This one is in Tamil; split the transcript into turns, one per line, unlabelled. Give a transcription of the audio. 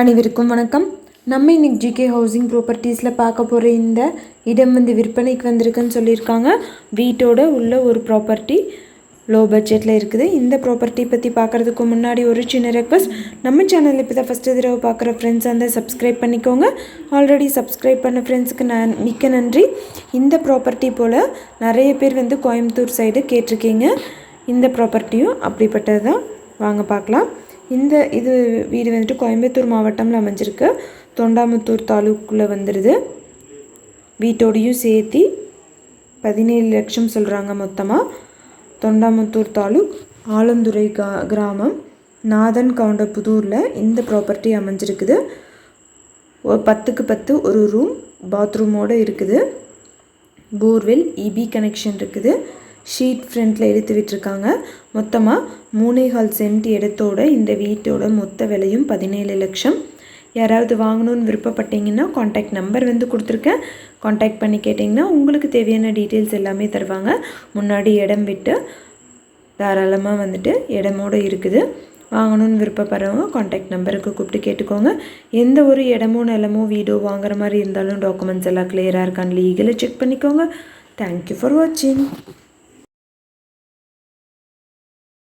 அனைவருக்கும் வணக்கம். நம்ம இன்னைக்கு ஜிகே ஹவுசிங் ப்ராப்பர்ட்டிஸில் பார்க்க போகிற இந்த இடம் வந்து விற்பனைக்கு வந்திருக்குன்னு சொல்லியிருக்காங்க. வீட்டோட உள்ள ஒரு ப்ராப்பர்ட்டி லோ பட்ஜெட்டில் இருக்குது. இந்த ப்ராப்பர்ட்டி பற்றி பார்க்குறதுக்கு முன்னாடி ஒரு சின்ன ரெக்வஸ்ட் நம்ம சேனலில் இப்போ தான் ஃபஸ்ட்டு தடவை பார்க்குற ஃப்ரெண்ட்ஸ் வந்து சப்ஸ்கிரைப் பண்ணிக்கோங்க. ஆல்ரெடி சப்ஸ்கிரைப் பண்ண ஃப்ரெண்ட்ஸுக்கு நான் மிக்க நன்றி. இந்த ப்ராப்பர்ட்டி போல் நிறைய பேர் வந்து கோயம்புத்தூர் சைடு கேட்டிருக்கீங்க. இந்த ப்ராப்பர்ட்டியும் அப்படிப்பட்டது தான் வாங்க பார்க்கலாம். இந்த இது வீடு வந்துட்டு கோயம்புத்தூர் மாவட்டம்ல அமைஞ்சிருக்கு. தொண்டாமுத்தூர் தாலுக்குள்ளே வந்துடுது வீட்டோடையும் சேர்த்தி பதினேழு லட்சம் சொல்கிறாங்க மொத்தமாக தொண்டாமுத்தூர் தாலுக் ஆலந்துறை கா கிராமம் நாதன் கவுண்டபுதூரில் இந்த ப்ராப்பர்ட்டி அமைஞ்சிருக்குது. ஒரு பத்துக்கு பத்து ஒரு ரூம் பாத்ரூமோடு இருக்குது. போர்வெல் இபி கனெக்ஷன் இருக்குது. ஷீட் ஃப்ரண்ட்டில் எடுத்து விட்டுருக்காங்க. மொத்தமாக மூணேகால் சென்ட் இடத்தோட இந்த வீட்டோட மொத்த விலையும் பதினேழு லட்சம். யாராவது வாங்கணும்னு விருப்பப்பட்டீங்கன்னா காண்டாக்ட் நம்பர் வந்து கொடுத்துருக்கேன். காண்டாக்ட் பண்ணி கேட்டிங்கன்னா உங்களுக்கு தேவையான டீட்டெயில்ஸ் எல்லாமே தருவாங்க. முன்னாடி இடம் விட்டு தாராளமாக வந்துட்டு இடமோடு இருக்குது. வாங்கணும்னு விருப்பப்படுறவங்க காண்டாக்ட் நம்பருக்கு கூப்பிட்டு கேட்டுக்கோங்க. எந்த ஒரு இடமோ நிலமோ வீடோ வாங்குற மாதிரி இருந்தாலும் டாக்குமெண்ட்ஸ் எல்லாம் கிளியராக இருக்கான்னு லீகலை செக் பண்ணிக்கோங்க. தேங்க்யூ ஃபார் வாட்சிங்